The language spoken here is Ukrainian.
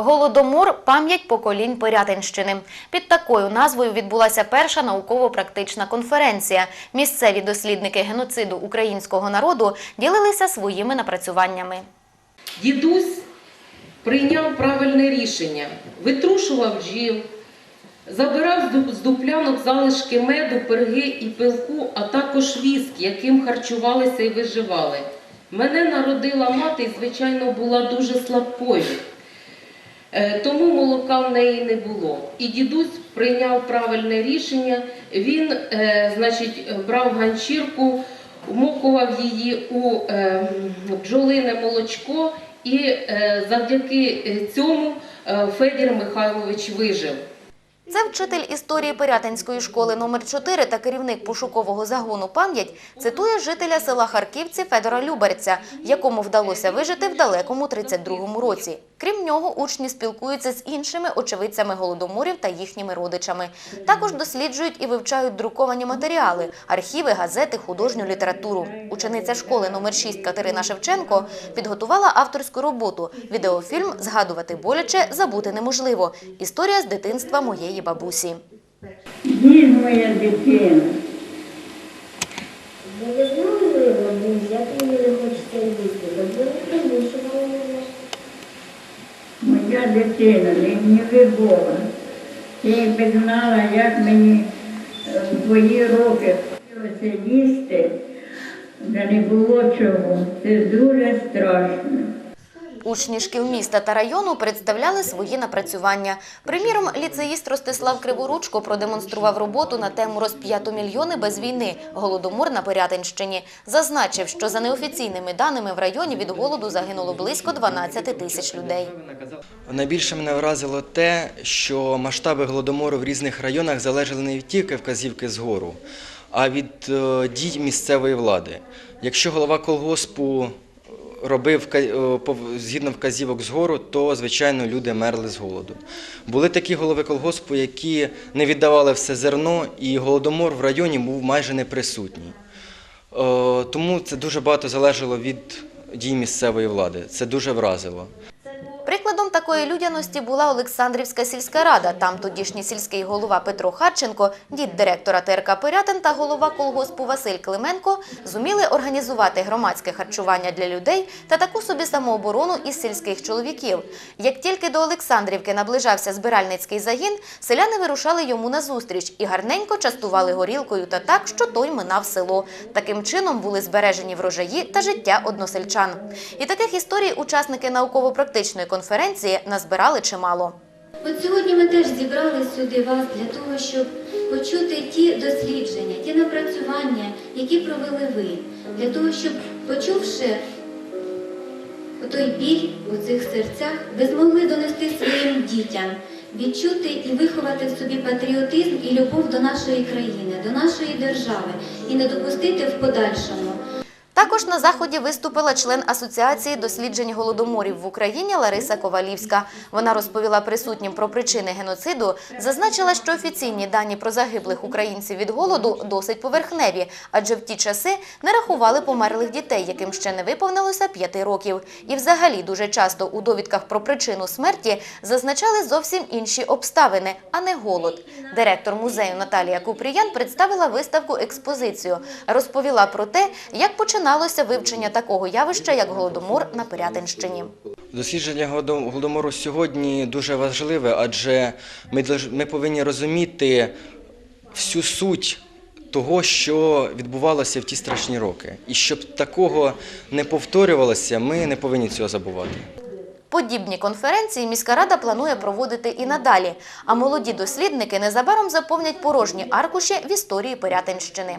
Голодомор пам'ять поколінь Пирятинщини. Під такою назвою відбулася перша науково-практична конференція. Місцеві дослідники геноциду українського народу ділилися своїми напрацюваннями. Дідусь прийняв правильне рішення, витрушував бджіл, забирав з дуплянок залишки меду, перги і пилку, а також віск, яким харчувалися і виживали. Мене народила мати і, звичайно, була дуже слабкою. Е, Тому молока в неї не було. І дідусь прийняв правильне рішення. Він, е, значить, брав ганчірку, вмокував її у е, бджолине молочко, і е, завдяки цьому Федір Михайлович вижив. Це вчитель історії Пирятинської школи номер 4 та керівник пошукового загону «Пам'ять» цитує жителя села Харківці Федора Люберця, якому вдалося вижити в далекому 32-му році. Крім нього, учні спілкуються з іншими очевидцями голодоморів та їхніми родичами. Також досліджують і вивчають друковані матеріали, архіви, газети, художню літературу. Учениця школи номер 6 Катерина Шевченко підготувала авторську роботу – відеофільм «Згадувати боляче, забути неможливо. Історія з дитинства моєї бабусі». Де моя дитина? Ви не як мені не хочеться їсти, бо ви не примушували мене. Моя дитина, не гніви Я якби знала, як мені е, в твої роки хотілося їсти, де не було чого. Це дуже страшно. Учні шкіл міста та району представляли свої напрацювання. Приміром, ліцеїст Ростислав Криворучко продемонстрував роботу на тему «Розп'ято мільйони без війни. Голодомор на Пирятинщині». Зазначив, що за неофіційними даними в районі від голоду загинуло близько 12 тисяч людей. Найбільше мене вразило те, що масштаби голодомору в різних районах залежали не тільки вказівки згору, а від е, дій місцевої влади. Якщо голова колгоспу робив згідно вказівок згору, то звичайно люди мерли з голоду. Були такі голови колгоспу, які не віддавали все зерно, і голодомор в районі був майже неприсутній. Тому це дуже багато залежало від дій місцевої влади. Це дуже вразило. Такої людяності була Олександрівська сільська рада. Там тодішній сільський голова Петро Харченко, дід директора ТРК Пирятин та голова колгоспу Василь Клименко зуміли організувати громадське харчування для людей та таку собі самооборону із сільських чоловіків. Як тільки до Олександрівки наближався збиральницький загін, селяни вирушали йому назустріч і гарненько частували горілкою та так, що той минав село. Таким чином були збережені врожаї та життя односельчан. І таких історій учасники науково-практичної конференції назбирали чимало. От сьогодні ми теж зібрали сюди вас для того, щоб почути ті дослідження, ті напрацювання, які провели ви, для того, щоб, почувши той біль у цих серцях, ви змогли донести своїм дітям, відчути і виховати в собі патріотизм і любов до нашої країни, до нашої держави, і не допустити в подальшому Також на заході виступила член Асоціації досліджень голодоморів в Україні Лариса Ковалівська. Вона розповіла присутнім про причини геноциду, зазначила, що офіційні дані про загиблих українців від голоду досить поверхневі, адже в ті часи не рахували померлих дітей, яким ще не виповнилося п'яти років. І взагалі дуже часто у довідках про причину смерті зазначали зовсім інші обставини, а не голод. Директор музею Наталія Купріян представила виставку експозицію, розповіла про те, як починалося вивчення такого явища, як голодомор на Пирятинщині. Дослідження голодомору сьогодні дуже важливе, адже ми, повинні розуміти всю суть того, що відбувалося в ті страшні роки. І щоб такого не повторювалося, ми не повинні цього забувати. Подібні конференції міська рада планує проводити і надалі, а молоді дослідники незабаром заповнять порожні аркуші в історії Пирятинщини.